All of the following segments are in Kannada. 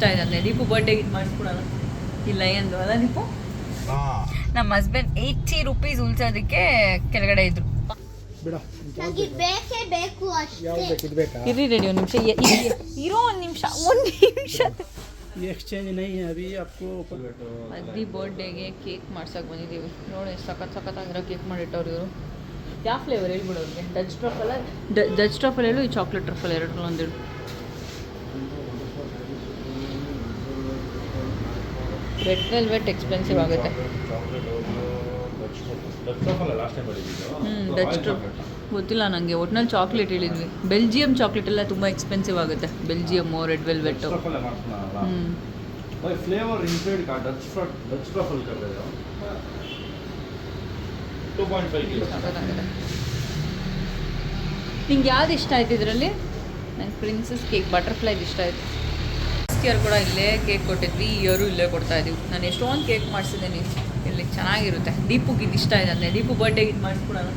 ಇಷ್ಟ ಇದಲ್ಲ ದೀಪು ಬರ್ಡೇಗೆ ಇದು ಮಾಡಿಸ್ಕೊಡಲ್ಲ? ಇಲ್ಲ ಎಂದು ಅಲ್ಲ ದೀಪು? ನಮ್ಮ ಹಸ್ಬೆಂಡ್ ಏಯ್ಟಿ ರುಪೀಸ್ ಉಳ್ಸೋದಕ್ಕೆ ಕೆಳಗಡೆ ಇದ್ರು. ಇರ್ರಿ ರೆಡಿ ಒಂದು ನಿಮಿಷ. ಇರೋ ಒಂದು ನಿಮಿಷ ಒಂದು ನಿಮಿಷ. ಎಕ್ಸ್ಚೇಂಜ್ ನೈ ಅಭಿ ಬರ್ಡೇಗೆ ಕೇಕ್ ಮಾಡ್ಸಕ್ಕೆ ಬಂದಿದ್ದೀವಿ. ನೋಡಿ ಸಖತ್ ಸಖತ್ ಆಗಿರೋ ಕೇಕ್ ಮಾಡಿಟ್ಟವ್ರು ಇವರು. ಯಾವ ಫ್ಲೇವರ್ ಹೇಳ್ಬಿಡೋರಿಗೆ ಡಜ್ ಟ್ರಫಲ್ ಡಜ್ ಟ್ರಫಲ್ ಹೇಳು ಈ ಚಾಕ್ಲೇಟ್ ಟ್ರಫಲ್ ಒಂದು ಹೇಳು. ರೆಡ್ ವೆಲ್ವೆಟ್ ಎಕ್ಸ್ಪೆನ್ಸಿವ್ ಆಗುತ್ತೆ. ಹ್ಞೂ ಡಚ್ ಗೊತ್ತಿಲ್ಲ ನನಗೆ ಒಟ್ನಲ್ಲಿ ಚಾಕ್ಲೇಟ್ ಹೇಳಿದ್ವಿ. ಬೆಲ್ಜಿಯಂ ಚಾಕ್ಲೇಟ್ ಎಲ್ಲ ತುಂಬ ಎಕ್ಸ್ಪೆನ್ಸಿವ್ ಆಗುತ್ತೆ. ಬೆಲ್ಜಿಯಮ್ಮು ರೆಡ್ ವೆಲ್ವೆಟ್ಟು ನಿಂಗೆ ಯಾವ್ದು ಇಷ್ಟ ಆಯ್ತು ಇದರಲ್ಲಿ? ನಂಗೆ ಪ್ರಿನ್ಸಸ್ ಕೇಕ್ ಬಟರ್ಫ್ಲೈದು ಇಷ್ಟ ಆಯಿತು. ಲಾಸ್ಟ್ ಕೂಡ ಇಲ್ಲೇ ಕೇಕ್ ಕೊಟ್ಟಿದ್ವಿ ಈ ಇಯರು ಇಲ್ಲೇ ಕೊಡ್ತಾ ಇದೀವಿ. ನಾನು ಎಷ್ಟೊಂದು ಕೇಕ್ ಮಾಡಿಸಿದ್ದೀನಿ. ಇಲ್ಲಿ ಚೆನ್ನಾಗಿರುತ್ತೆ. ದೀಪುಗೆ ಇದು ಇಷ್ಟ ಇದೆ. ಅಂದರೆ ದೀಪು ಬರ್ಡೇಗೆ ಇದು ಮಾಡಿಸ್ಕೊಡೋಣ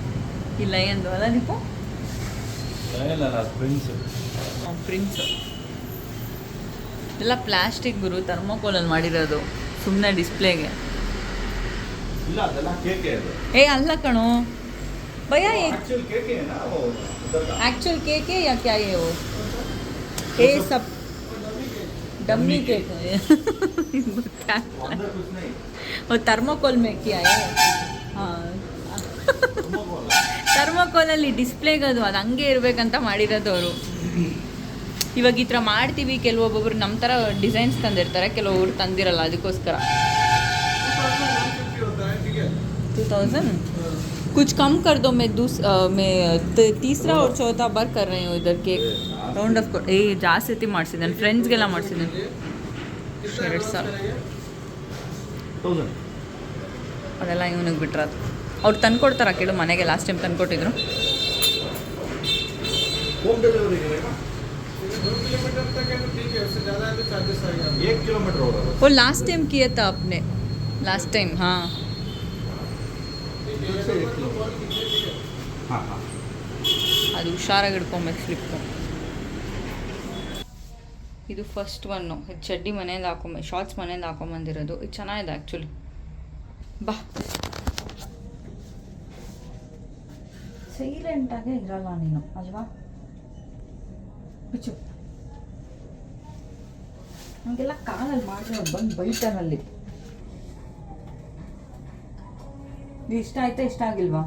ಇಲ್ಲ ಎಂದು ಅಲ್ಲ ದೀಪು? ಪ್ರಿನ್ಸು ಎಲ್ಲ ಪ್ಲಾಸ್ಟಿಕ್ ಗುರು ಥರ್ಮೋಕೋಲಲ್ಲಿ ಮಾಡಿರೋದು. ಸುಮ್ಮನೆ ಡಿಸ್ಪ್ಲೇಗೆ ಏ ಅಲ್ಲ ಕಣೋ. ಭಯ ಆ್ಯಕ್ಚುಲ್ ಕೇಕೆ ಯಾಕೆ ಏ ಸಪ್ डम्मी केक है क्या अंदर कुछ नहीं वो थर्मोकोल में किया है ಹಾಂ ಥರ್ಮೋಕೋಲಲ್ಲಿ ಡಿಸ್ಪ್ಲೇಗೆ ಅದು ಅದು ಹಂಗೆ ಇರಬೇಕಂತ ಮಾಡಿರೋದು ಅವರು ಇವಾಗ ಈ ಥರ ಮಾಡ್ತೀವಿ ಕೆಲವೊಬ್ಬೊಬ್ರು ನಮ್ಮ ಥರ ಡಿಸೈನ್ಸ್ ತಂದಿರ್ತಾರೆ ಕೆಲವೊಬ್ರು ತಂದಿರಲ್ಲ ಅದಕ್ಕೋಸ್ಕರ टू थाउजेंड कुछ कम कर दो मैं दूस अ, मैं त- तीसरा और चौथा बार कर रही हूँ इधर केक ರೌಂಡ್ ಆಫ್ ಏ ಜಾಸ್ತಿ ಸತಿ ಮಾಡಿಸಿದ್ದೇನೆ ಫ್ರೆಂಡ್ಸ್ಗೆಲ್ಲ ಮಾಡಿಸಿದ್ದೇನೆ ಎರಡು ಸಾವಿರ थाउजेंड ಅದೆಲ್ಲ ಇವನಿಗೆ ಬಿಟ್ರದು ಅವ್ರು ತಂದ್ಕೊಡ್ತಾರ ಕೇಳು ಮನೆಗೆ ಲಾಸ್ಟ್ ಟೈಮ್ ತಂದ್ಕೊಟ್ಟಿದ್ರು होम डिलीवरी करेगा एक किलोमीटर होगा बस वो लास्ट टाइम ಹಾಂ ಹಾಂ ಅದು ಹುಷಾರಾಗಿ ಹಿಡ್ಕೊಬೇಕು ಸ್ಲಿಪ್ಪು ಇದು ಫಸ್ಟ್ ಒನ್ನು ಇದು ಚಡ್ಡಿ ಮನೆಯಿಂದ ಹಾಕೊಂಬ ಶಾರ್ಟ್ಸ್ ಮನೆಯಿಂದ ಹಾಕೊಂಬಂದಿರೋದು. ಇದು ಚೆನ್ನಾಗಿದೆ ಆ್ಯಕ್ಚುಲಿ ಬಾ. ಸೈಲೆಂಟಾಗೆ ಇರಲ್ಲ ನೀನು, ಅಲ್ವಾ? ಬಿಚ್ಚು ನನಗೆಲ್ಲ ಕಾಲಲ್ಲಿ ಮಾಡಿ ಬಂದು ಬೈಟನಲ್ಲಿ ಇಷ್ಟ ಆಯ್ತಾ ಇಷ್ಟ ಆಗಿಲ್ವಾ?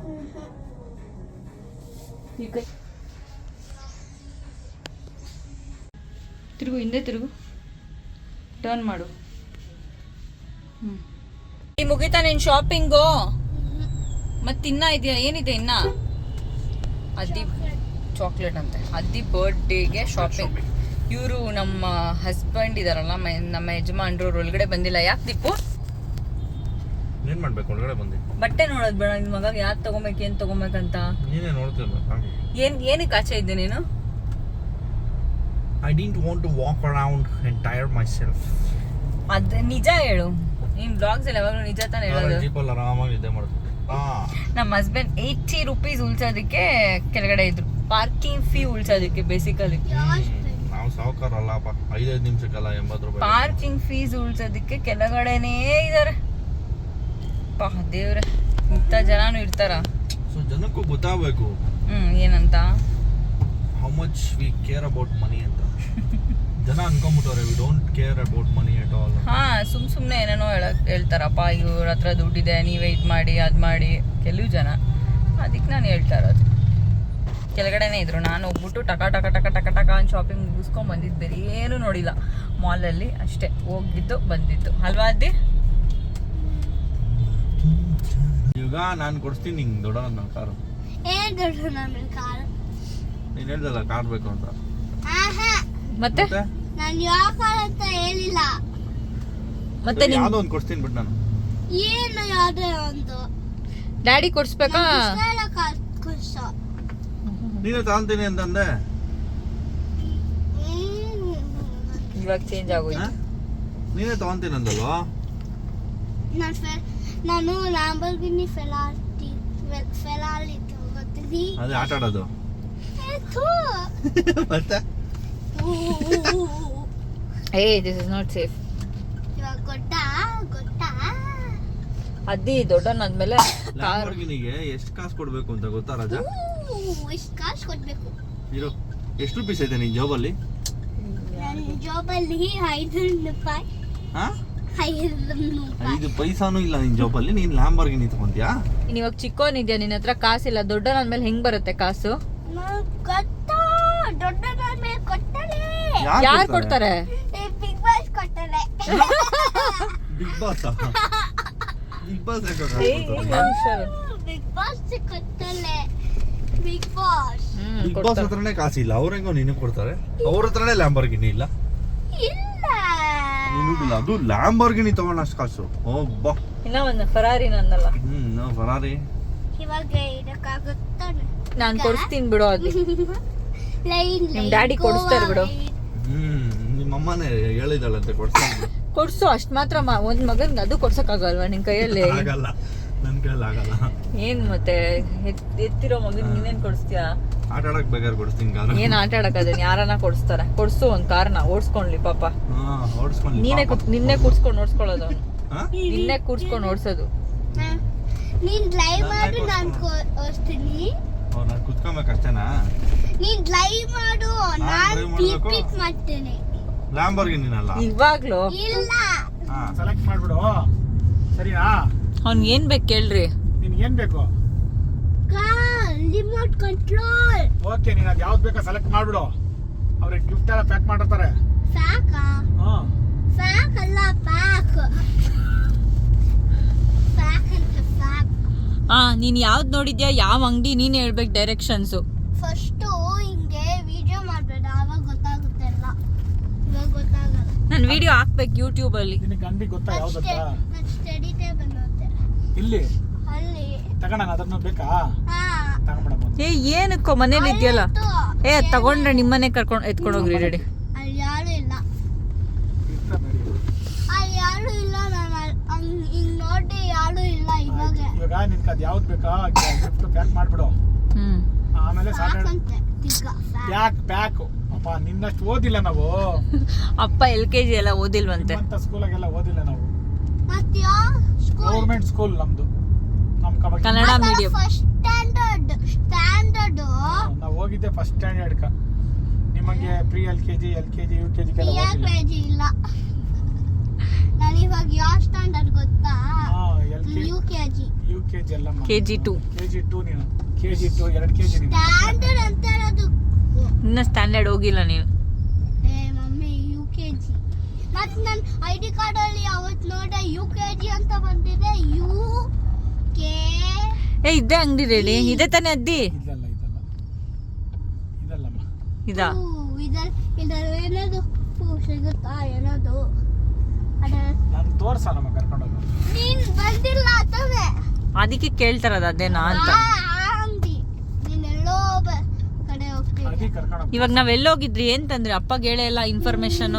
ತಿರುಗು, ಹಿಂದೆ ತಿರುಗು. ಟರ್ನ್ ಮಾಡು. ಈ ಮುಗಿತಾ ನಿನ್ನ ಶಾಪಿಂಗು ಇನ್ನ ಇದೆಯಾ? ಏನಿದೆ ಇನ್ನ? ಅದಿ ಚಾಕ್ಲೇಟ್ ಅಂತೆ. ಅದ್ದಿ ಬರ್ಡೇಗೆ ಶಾಪಿಂಗ್ ಇವರು ನಮ್ಮ ಹಸ್ಬೆಂಡ್ ಇದಾರಲ್ಲ ನಮ್ಮ ಯಜಮಾನ್ರು ಒಳಗಡೆ ಬಂದಿಲ್ಲ. ಯಾಕೆ ದೀಪು? ಏನ್ ಮಾಡ್ಬೇಕು ಒಳಗಡೆ ಬಂದು. ಬಟ್ಟೆ ನೋಡೋದು ಬೇಡ ನಿಮ್ಮ ಮಗ ಯಾವ್ದು ತಗೊಬೇಕು ಏನ್ ತಗೊಬೇಕಂತ ನೀನೇ ನೋಡ್ತಿರ್ಬೇಕು ಏನ್ ಏನಕ್ಕೆ ಆಚೆ ಇದ್ದೆ ನೀನು? I didn't want to walk around and tired myself ಅದ್ ನಿಜ ಹೇಳು. ನಿಮ್ ಬ್ಲಾಗ್ಸ್ ಎಲ್ಲ ಯಾವಾಗಲೂ ನಿಜ ತಾನೇ ಹೇಳೋದು. ಜೀಪಲ್ಲಿ ಆರಾಮಾಗಿ ನಿದ್ದೆ ಮಾಡ್ತೀನಿ ನಮ್ಮ ಹಸ್ಬೆಂಡ್ ಏಯ್ಟಿ ರುಪೀಸ್ ಉಳ್ಸೋದಕ್ಕೆ ಕೆಳಗಡೆ ಇದ್ರು. ಪಾರ್ಕಿಂಗ್ ಫೀ ಉಳ್ಸೋದಕ್ಕೆ ಬೇಸಿಕಲಿ ನಾವು ಸಾವುಕಾರಲ್ಲಪ್ಪ. ಐದೈದು ನಿಮಿಷಕ್ಕೆಲ್ಲ ಎಂಬತ್ತು ರೂಪಾಯಿ. ಪಾರ್ಕಿಂಗ್ ಫೀಸ್ ಉಳ್ಸೋದಕ್ಕೆ ಕೆಳಗಡೆನೇ ಇದಾರೆ. ಪಾ ದೇವ್ರೆ ಇಂಥ ಜನನು ಇರ್ತಾರ. ಸೊ ಜನಕ್ಕೂ ಗೊತ್ತಾಗಬೇಕು. ಹ್ಮ್ ಏನಂತ? How much we care about money ಅಂತ. ಜನ ಅನ್ಕೊಂಬಿಟ್ಟವ್ರೆ we don't care about money at all ಹಾ ಸುಮ್ ಸುಮ್ನೆ ಏನೇನೋ ಹೇಳಕ್ ಹೇಳ್ತಾರಪ್ಪ ಇವ್ರ ಹತ್ರ ದುಡ್ಡಿದೆ ನೀವೇ ಇದು ಮಾಡಿ ಅದು ಮಾಡಿ. ಕೆಲವು ಜನ ಅದಕ್ಕೆ ನಾನು ಹೇಳ್ತಾ ಇರೋದು. ಕೆಳಗಡೆನೇ ಇದ್ರು. ನಾನು ಹೋಗ್ಬಿಟ್ಟು ಟಕ ಟಕ ಟಕ ಟಕ ಟಕ ಅಂತ ಶಾಪಿಂಗ್ ಮುಗಿಸ್ಕೊಂಡ್ ಬಂದಿದ್ದು ಬೇರೆ ಏನೂ ನೋಡಿಲ್ಲ ಮಾಲಲ್ಲಿ ಅಷ್ಟೇ ಹೋಗಿದ್ದು ಬಂದಿದ್ದು. ಅಲ್ವಾ ಅದ್ದಿ? ಈಗ ನಾನು ಕೊಡಿಸ್ತೀನಿ ನಿಂಗೆ ದೊಡ್ಡ ನನ್ನ ಕಾರು. ದೊಡ್ಡ ನನ್ನ ಕಾರ್. ನೀನು ಹೇಳ್ದಲ್ಲ ಕಾರ್ ಬೇಕು ಅಂತ. ಮತ್ತೆ? ಮತ್ತೆ? ನಾನು ಯಾವ ಕಾರ್ ಅಂತ ಹೇಳಿಲ್ಲ. ಮತ್ತೆ ನಿನ್ ಯಾವುದೋ ಒಂದು ಕೊಡ್ತೀನಿ ಬಿಟ್ಟು ನಾನು. ಏನು ಯಾವ್ದೇ ಒಂದು. ಡ್ಯಾಡಿ ಕೊಡ್ಸ್ಬೇಕಾ? ಖುಷ ನೀನೇ ತಗೊಂತೀನಿ ಅಂತಂದೆ. ಇವಾಗ ಚೇಂಜ್? ಆಗೋಯ್ತು. ನೀನೇ ತಗೊಂತೀನಿ ಅಂದಲ್ವಾ ನಾನು ಫೆ ನಾನು ಲ್ಯಾಂಬರ್ಗಿನಿ ಫೆಲಾಟಿ ಫೆಲಾಲಿ ತಗೋತೀನಿ ಅದು ಆಟ ಆಡೋದು. ಮತ್ತೆ? ಏ ದಿಸ್ ಇಸ್ ನಾಟ್ ಸೇಫ್ ಇವಾಗ ಗೊತ್ತಾ? ಗೊತ್ತಾ? ಅದ್ದಿ ದೊಡ್ಡನಾದ್ಮೇಲೆ ಲ್ಯಾಂಬರ್ಗಿನಿಗೆ ಎಷ್ಟು ಕಾಸು ಕೊಡಬೇಕು ಅಂತ ಗೊತ್ತಾ ರಾಜಾ? ಎಷ್ಟು ಕಾಸು ಕೊಡ್ಬೇಕು? ಇರೋ ಎಷ್ಟು ರುಪೀಸ್ ಐತೆ ನಿನ್ ಜಾಬಲ್ಲಿ ನನ್ನ ಜಾಬಲ್ಲಿ ಐದು ರೂಪಾಯಿ. ಹಾ? ಐದು ಪೈಸಾನು ಇಲ್ಲ ನಿನ್ ಜಾಬಲ್ಲಿ ನೀನ್ ಲ್ಯಾಂಬರ್ಗಿನ್ ತಗೊಂತೀಯಾ? ನೀನ್ ಇವಾಗ ಚಿಕ್ಕೋನಿದ್ಯಾ ನಿನ್ನ ಹತ್ರ ಕಾಸಿಲ್ಲ ದೊಡ್ಡನಾದ್ಮೇಲೆ ಹೆಂಗ್ ಬರುತ್ತೆ ಕಾಸು? ಯಾರು ಕೊಡ್ತಾರೆ? Big boss ಕೊಟ್ಟಲೆ big boss big boss big boss ಕೊಟ್ಟಲೆ big boss big boss ಹತ್ರನೇ ಕಾಸಿಲ್ಲ ಅವ್ರ ಹೆಂಗೋ ನಿನಗೆ ಕೊಡ್ತಾರೆ? ಅವ್ರ ಹತ್ರನೇ ಲ್ಯಾಂಬರ್ಗಿನಿ ಇಲ್ಲ. ನೀನು ಇಲ್ಲ ಅದು ಲ್ಯಾಂಬರ್ಗಿನಿ ತಗೊಂಡ ಅಷ್ಟು ಕಾಸು. ಓ ಬಾ. ಇನ್ನ ಒಂದು ಫರಾರಿ ನಂದಲ್ಲ ಹ್ಮ್ ನಾವು ಫರಾರಿ ಇವಾಗ ಇದಕ್ಕಾಗುತ್ತಾನೆ? ನಾನ್ ಕೊಡಿಸ್ತೀನಿ ಬಿಡು ಅದು. ಲೈನ್ ಡ್ಯಾಡಿ daddy ಕೊಡಿಸ್ತಾರೆ ಬಿಡು. ಹ್ಮ್ ನಿಮ್ಮ ಅಮ್ಮನೇ ಹೇಳಿದಾಳಂತೆ ಕೊಡ್ಸ್ತಾನೆ ಕೊಡ್ಸು ಅಷ್ಟ್ ಮಾತ್ರ ಮ- ಒಂದ್ ಮಗನ್ಗೆ ಅದು ಕೊಡ್ಸಕ್ಕಾಗಲ್ವಾ ನಿನ್ ಕೈಯಲ್ಲಿ? ಆಗಲ್ಲ. ನನ್ ಕೈಯಲ್ಲಿ ಆಗಲ್ಲ. ಏನ್ ಮತ್ತೆ? ಎತ್- ಎತ್ತಿರೋ ಮಗನ್ ನೀನೇನ್ ಕೊಡಿಸ್ತೀಯಾ? ಆಟ ಆಡಕ್ ಬೇಕಾದ್ರೆ ಕೊಡಿಸ್ತೀನಿ ಕಾರ ಏನ್ ಆಟ ಆಡಕ್ ಯಾರನ್ನ ಕೊಡಿಸ್ತಾರೆ? ಕೊಡ್ಸು ಒಂದ್ ಕಾರ್ನ ಓಡಿಸ್ಕೊಂಡ್ಲಿ ಪಾಪ. ಹಾ ಓಡಿಸ್ಕೊಂಡು ನೀನೇ ಕೂತ್- ನಿನ್ನೆ ಕೂರ್ಸ್ಕೊಂಡ್ ಓಡಿಸ್ಕೊಳ್ಳೋದು ನಿನ್ನೆ ಕೂರ್ಸ್ಕೊಂಡ್ ಓಡ್ಸೋದು. ನೀನ್ ಡ್ರೈವ್ ನಾನ್ ಮಾಡು ನಾನ್. ಓಡಿಸ್ತೀನಿ. ನಾನು ಕುತ್ಕೊಬೇಕಷ್ಟೇನಾ ನೀನ್ ಡ್ರೈವ್ ಮಾಡು ನಾನ್ ಪಿಕ್ ಮಾಡ್ತೀನಿ. ಲ್ಯಾಂಬೋರ್ಗಿನಿನಲ್ಲ ಇವಾಗ್ಲು? ಇಲ್ಲ. ಹಾ. ಸೆಲೆಕ್ಟ್ ಮಾಡ್ಬಿಡು. ಸರಿನಾ? ಅವ್ನ್ ಏನ್ ಬೇಕು ಕೇಳ್ರಿ. ನಿನ್ಗೆ ಏನ್ ಬೇಕು? ಕಾರ್ ರಿಮೋಟ್ ಕಂಟ್ರೋಲ್ ಓಕೆ ನೀನು ಅದು ಯಾವ್ದು ಬೇಕಾ ಸೆಲೆಕ್ಟ್ ಮಾಡ್ಬಿಡು. ಅವ್ರಿಗೆ ಗಿಫ್ಟ್ ಎಲ್ಲ ಪ್ಯಾಕ್ ಮಾಡಿರ್ತಾರೆ. ಸಾಕಾ ಹಾ. ಫ್ಯಾಕ್ ಅಲ್ಲ ಪ್ಯಾಕ್ ಫ್ಯಾಕ್ ಅಂತ ಫ್ಯಾಕ್ ಆ ನೀನ್ ಯಾವ್ದ್ ನೋಡಿದ್ಯಾ? ಯಾವ ಅಂಗಡಿ ನೀನ್ ಹೇಳ್ಬೇಕು ಡೈರೆಕ್ಷನ್ಸ್ ಫಸ್ಟು ಹಿಂಗೆ ವಿಡಿಯೋ ಮಾಡ್ಬೇಡ ಆವಾಗ ಗೊತ್ತಾಗುತ್ತೆ ಎಲ್ಲ. ಇವಾಗ ಗೊತ್ತಾಗಲ್ಲ. ನನ್ ವಿಡಿಯೋ ಹಾಕ್ಬೇಕು ಯೂಟ್ಯೂಬ್ ಅಲ್ಲಿ. ನಿನಗೆ ಅಂಗಡಿ ಗೊತ್ತಾ ಯಾವ್ದಂತ ನಾನು ಸ್ಟಡಿ ಟೇಬಲ್ ಅಂತ ಇಲ್ಲಿ. ಅಲ್ಲಿ. ತಗೋಣ ಅದನ್ನು ಬೇಕಾ? ಹಾ. ಏ ಏನಕ್ಕೋ ಮನೇಲಿ ಇದೆಯಲ್ಲ? ಏ ತಗೊಂಡ್ರೆ ನಿಮ್ಮನೆ ಕರ್ಕೊಂಡ್ ಎತ್ಕೊಂಡು ಹೋಗ್ರಿ ರೆಡಿ. ಅಲ್ಲಿ ಯಾರು ಇಲ್ಲ. ಯಾರು ಇಲ್ಲ ಹಿಂಗ್ ಯಾರು ಇಲ್ಲ ಇವಾಗ. ಇವಾಗ ನಿನ್ಗೆ ಅದ್ ಯಾವ್ದು ಬೇಕಾ? ಪ್ಯಾಕ್ ಮಾಡ್ಬಿಡು. ಹ್ಮ್. ಆಮೇಲೆ ಪ್ಯಾಕ್ ಪ್ಯಾಕ್? ಅಪ್ಪ ನಿನ್ನಷ್ಟು ಓದಿಲ್ಲ ನಾವು. ಅಪ್ಪ ಎಲ್ ಕೆ ಜಿ ಎಲ್ಲ ಓದಿಲ್ವಂತೆ. ನಿಮ್ಮಂತ ಸ್ಕೂಲಾಗೆಲ್ಲ ಓದಿಲ್ಲ ನಾವು. Government school? ನಮ್ದು. ನಮ್ kabaddi. Kannada medium standard standard ನಾವು ಹೋಗಿದ್ದೆ ಫಸ್ಟ್ ಸ್ಟ್ಯಾಂಡರ್ಡ್ ಕ. ನಿಮಗೆ pre L K G L K G U K G KG ಇಲ್ಲ. ನಾನು ಇವಾಗ ಯಾವ ಸ್ಟ್ಯಾಂಡರ್ಡ್ ಗೊತ್ತಾ? L K U K G U K G ಎಲ್ಲ K G two K G two ನೀನು. ಕೆ ಜಿ ಟು ಎರಡು ಕೆ ಜಿ ಸ್ಟ್ಯಾಂಡರ್ಡ್ ಅಂತ ಇರೋದು ಇನ್ನ ಸ್ಟ್ಯಾಂಡರ್ಡ್ ಹೋಗಿಲ್ಲ ನೀನು. ಏ ಮಮ್ಮಿ ಯು ಕೆ ಜಿ ಮತ್ತೆ ನನ್ನ ಐ ಡಿ ಕಾರ್ಡಲ್ಲಿ ಅವತ್ತು ನೋಡೆ ಯು ಕೆ ಜಿ ಅಂತ ಬಂದಿದೆ. ಯು ಕೆ ಏ ಇದ್ದೇ ಅಂಗಡಿ ರೆಡಿ ಇದೇ ತಾನೇ ಅದ್ದಿ? ಇದಲ್ಲ ಇದಲ್ಲ. ಇದಲ್ಲಮ್ಮ. ಇದಾ? ಏನದು? ಸಿಗುತ್ತಾ ನಾನು ಕರ್ಕೊಂಡೋಗ. ಬಂದಿಲ್ಲ ತಾನೆ ಅದಕ್ಕೆ ಕೇಳ್ತಾರದ ಅದೇನಾ ಅಂತ. ಇವಾಗ ನಾವ್ ಎಲ್ಲೋಗಿದ್ರಿ ಏನ್ ತಂದ್ರಿ? ಅಪ್ಪಗೆ ಹೇಳೇ ಇಲ್ಲ ಇನ್ಫಾರ್ಮೇಶನ್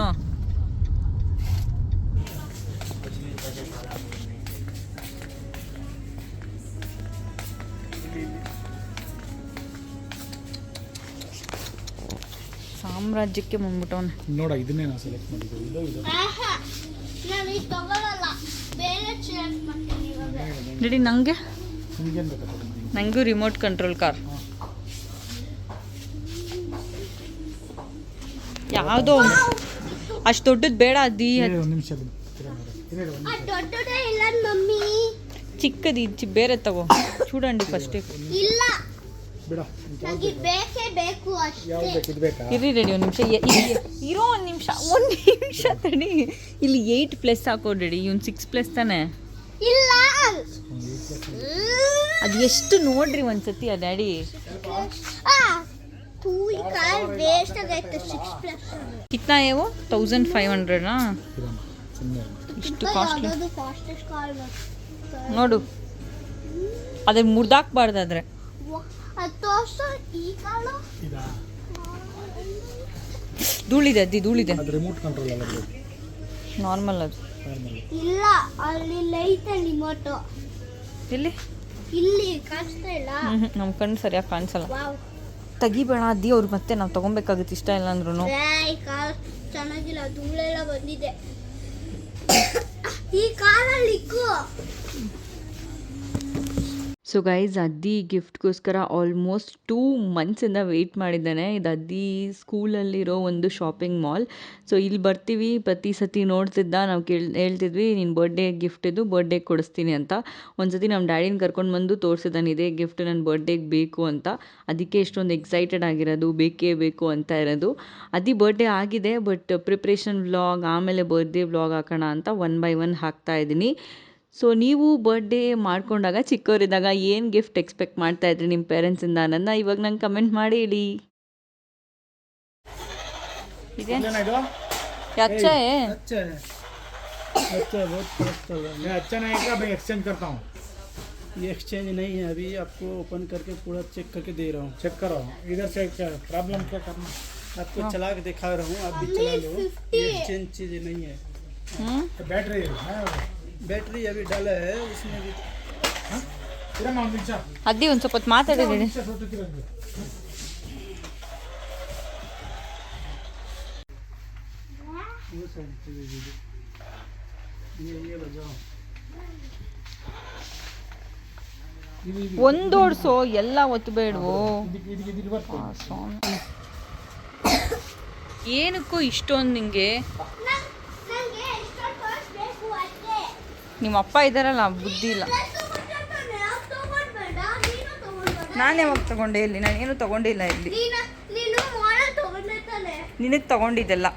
ನಮ್ಮ ರಾಜ್ಯಕ್ಕೆ ಬಂದ್ಬಿಟ್ಟವನೆ ನೋಡ ಇದನ್ನೇ ನಾನು ಸೆಲೆಕ್ಟ್ ಮಾಡಿದ್ದು. ಇದು ಇದು. ನಾನು ನನಗೆ ನನಗೂ ರಿಮೋಟ್ ಕಂಟ್ರೋಲ್ ಕಾರ್ ಯಾವುದೋ ಅಷ್ಟು ದೊಡ್ಡದು ಬೇಡ ಅದಿ ಒಂದು ನಿಮಿಷ ಚಿಕ್ಕದಿ ಬೇರೆ ತಗೋ. ಚೂಡಂಡಿ ಫಸ್ಟ್ ಇಲ್ಲ. ಬಿಡ. ನನಗೆ ಬೇಕೇ ಬೇಕು ಯಾವ್ದು ಅಷ್ಟೇ ಬೇಕು? ಇದು ಬೇಕಾ? ಇರಿ ರೆಡಿ ಒಂದು ನಿಮಿಷ. ಇರೋ ಒಂದು ನಿಮಿಷ. ಒಂದು ನಿಮಿಷ ತಡಿ. ಇಲ್ಲಿ ಏಯ್ಟ್ ಪ್ಲಸ್ ಹಾಕೋ ರೆಡಿ. ಇವ್ನು ಸಿಕ್ಸ್ ಪ್ಲಸ್ ತಾನೆ. ಇಲ್ಲ. ಅದು ಎಷ್ಟು ನೋಡ್ರಿ ಒಂದ್ಸತಿ ಆ ಡ್ಯಾಡಿ. ಆ ತೂ ಈ ಕಾರ್ ವೇಸ್ಟ್ ಆಗೈತೆ ಸಿಕ್ಸ್ ಪ್ಲಸ್ ಕಿತ್ನಾ ಏವು? ತೌಸಂಡ್ ಫೈವ್ ಹಂಡ್ರೆಡ್ನಾ ಸುಮ್ಮನೆ ಇಷ್ಟು ಕಾಸ್ಟ್ಲಿ ಯಾವ್ದಾದ್ರು ಫಾಸ್ಟೆಸ್ಟ್ ಕಾರ್ ನೋಡು. ಅದೇ ಮುರ್ದಾಕ್ಬಾರ್ದಾದ್ರೆ. ತೋರ್ಸು ಈ ಕಾರು ಇದಾ? ಧೂಳಿದೆ ಅದಿ ಧೂಳಿದೆ. ಅದು ರಿಮೋಟ್ ಕಂಟ್ರೋಲ್ ಅಲ್ಲ ಅದು. ನಾರ್ಮಲ್ ಅದು. ನಾರ್ಮಲ್ ಇಲ್ಲ ಅಲ್ಲಿ ಲೈಟ್ ರಿಮೋಟು ಇಲ್ಲಿ ಇಲ್ಲಿ ಕಾಣಿಸ್ತಾ ಇಲ್ಲ. ನಮ್ಮ ಕಣ್ಣು ಸರಿಯಾಗಿ ಕಾಣಿಸಲ್ಲ. ತೆಗಿಬೇಡ ಅದಿ ಅವ್ರು ಮತ್ತೆ ನಾವು ತಗೊಬೇಕಾಗುತ್ತೆ ಇಷ್ಟ ಇಲ್ಲ ಅಂದ್ರೂ ಏ, ಈ ಕಾರ್ ಚೆನ್ನಾಗಿಲ್ಲ ಧೂಳೆಲ್ಲ ಬಂದಿದೆ. ಈ ಕಾಲಲ್ಲಿ ಇಕ್ಕು. ಸೊ ಗೈಸ್ ಅದ್ದಿ ಗಿಫ್ಟ್ಗೋಸ್ಕರ ಆಲ್ಮೋಸ್ಟ್ ಟೂ ಮಂತ್ಸಿಂದ ವೆಯ್ಟ್ ಮಾಡಿದ್ದಾನೆ. ಇದು ಅದ್ದಿ ಸ್ಕೂಲಲ್ಲಿರೋ ಒಂದು ಶಾಪಿಂಗ್ ಮಾಲ್ ಸೊ ಇಲ್ಲಿ ಬರ್ತೀವಿ, ಪ್ರತಿ ಸತಿ ನೋಡ್ತಿದ್ದ, ನಾವು ಕೇಳ್, ಹೇಳ್ತಿದ್ವಿ ನಿನ್ನ ಬರ್ಡೇ ಗಿಫ್ಟ್ ಇದು ಬರ್ಡೇಗೆ ಕೊಡಿಸ್ತೀನಿ ಅಂತ. ಒಂದು ಸತಿ ನಮ್ಮ ಡ್ಯಾಡಿನ ಕರ್ಕೊಂಡು ಬಂದು ತೋರಿಸಿದ್ದಾನೆ ಇದೇ ಗಿಫ್ಟ್ ನನ್ನ ಬರ್ಡೇಗೆ ಬೇಕು ಅಂತ. ಅದಕ್ಕೆ ಇಷ್ಟೊಂದು ಎಕ್ಸೈಟೆಡ್ ಆಗಿರೋದು, ಬೇಕೇ ಬೇಕು ಅಂತ ಇರೋದು. ಅದಿ ಬರ್ಡೇ ಆಗಿದೆ ಬಟ್ ಪ್ರಿಪ್ರೇಷನ್ ವ್ಲಾಗ್ ಆಮೇಲೆ ಬರ್ಡೇ ವ್ಲಾಗ್ ಹಾಕೋಣ ಅಂತ ಒನ್ ಬೈ ಒನ್ ಹಾಕ್ತಾ ಇದ್ದೀನಿ. ಸೊ ನೀವು ಬರ್ಡೇ ಮಾಡ್ಕೊಂಡಾಗ ಚಿಕ್ಕವರಿದ್ದಾಗ ಏನು ಗಿಫ್ಟ್ ಎಕ್ಸ್ಪೆಕ್ಟ್ ಮಾಡ್ತಾ ಇದ್ರಿ ನಿಮ್ಮ ಪೇರೆಂಟ್ಸಿಂದ ನನ್ನ ಇವಾಗ ನಂಗೆ ಕಮೆಂಟ್ ಮಾಡಿ ಹೇಳಿ ಇದೆ ಏನ ಇದು अच्छा है अच्छा है अच्छा है बहुत फर्क चल रहा है मैं अच्छा नहीं है मैं एक्सचेंज करता हूँ ये एक्सचेंज नहीं है अभी आपको ओपन करके पूरा चेक करके दे रहा हूँ चेक करो इधर से क्या प्रॉब्लम क्या करना आपको चला के दिखा रहा हूँ आप भी चला लो ये एक्सचेंज चीज़ नहीं है ಹ್ಞೂ तो बैटरी है बैटरी अभी डाला है उसमें भी इधर ना नीचे ಅದ್ದಿ ಒಂದು ಸ್ವಲ್ಪ ಹೊತ್ತು ಮಾತಾಡಿರಿ नीचे फोटो की रख दो वो साइड से भी दे दो ये ये लगाओ ಒಂದೋಡ್ಸೋ ಎಲ್ಲ ಒತ್ತಬೇಡವೋ ಇದಕ್ಕೆ ಇದಕ್ಕೆ ಇದಕ್ಕೆ ಬರ್ತದೆ ಸ್ವಾಮಿ ಏನಕ್ಕೂ ಇಷ್ಟೊಂದು ನಿಂಗೆ ನಂಗೆ ನಿಮ್ಮ ಅಪ್ಪ ಇದ್ದಾರಲ್ಲ ಬುದ್ಧಿ ಇಲ್ಲ. ನಾನ್ ಯಾವಾಗ ತಗೊಂಡೆ ಇಲ್ಲಿ? ನಾನು ಏನು ತಗೊಂಡಿಲ್ಲ ಇಲ್ಲಿ. ನಿನಗೆ ತಗೊಂಡಿದ್ದೆಲ್ಲ.